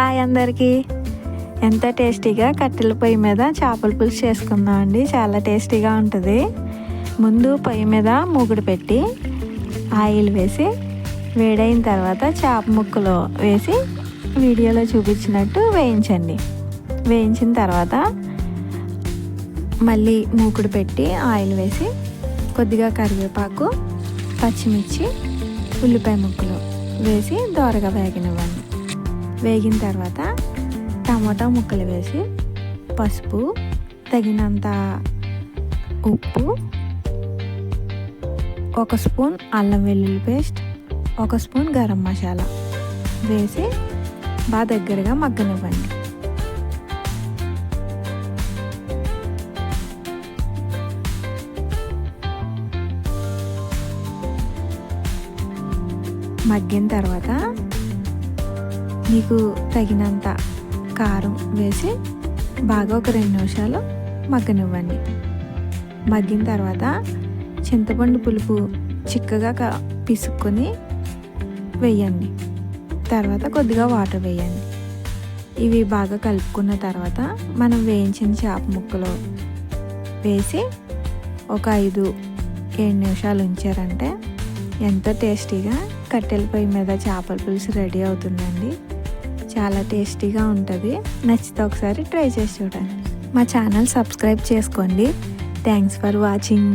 Hi అందరికీ. ఎంత టేస్టీగా కట్టెల పొయ్యి మీద చేపల పులుసు చేసుకుందాం అండి. చాలా టేస్టీగా ఉంటుంది. ముందు పొయ్యి మీద మూగుడు పెట్టి ఆయిల్ వేసి వేడైన తర్వాత చేప ముక్కలు వేసి వీడియోలో చూపించినట్టు వేయించండి. వేయించిన తర్వాత మళ్ళీ మూకుడు పెట్టి ఆయిల్ వేసి కొద్దిగా కరివేపాకు పచ్చిమిర్చి ఉల్లిపాయ ముక్కలు వేసి దోరగా వేగనివ్వండి. వేగిన తర్వాత టమాటా ముక్కలు వేసి పసుపు తగినంత ఉప్పు ఒక స్పూన్ అల్లం వెల్లుల్లి పేస్ట్ ఒక స్పూన్ గరం మసాలా వేసి బాగా దగ్గరగా మగ్గనివ్వండి. మగ్గిన తర్వాత మీకు తగినంత కారం వేసి బాగా ఒక రెండు నిమిషాలు మగ్గనివ్వండి. మగ్గిన తర్వాత చింతపండు పులుపు చిక్కగా క- పిసుక్కొని వేయండి. తర్వాత కొద్దిగా వాటర్ వేయండి. ఇవి బాగా కలుపుకున్న తర్వాత మనం వేయించిన చేప ముక్కలు వేసి ఒక ఐదు ఏడు నిమిషాలు ఉంచారంటే ఎంతో టేస్టీగా కట్టెల పొయ్యి మీద చేపల పులుసు రెడీ అవుతుందండి. చాలా టేస్టీగా ఉంటుంది. నచ్చితే ఒకసారి ట్రై చేసి చూడండి. మా ఛానల్ సబ్స్క్రైబ్ చేసుకోండి. Thanks for watching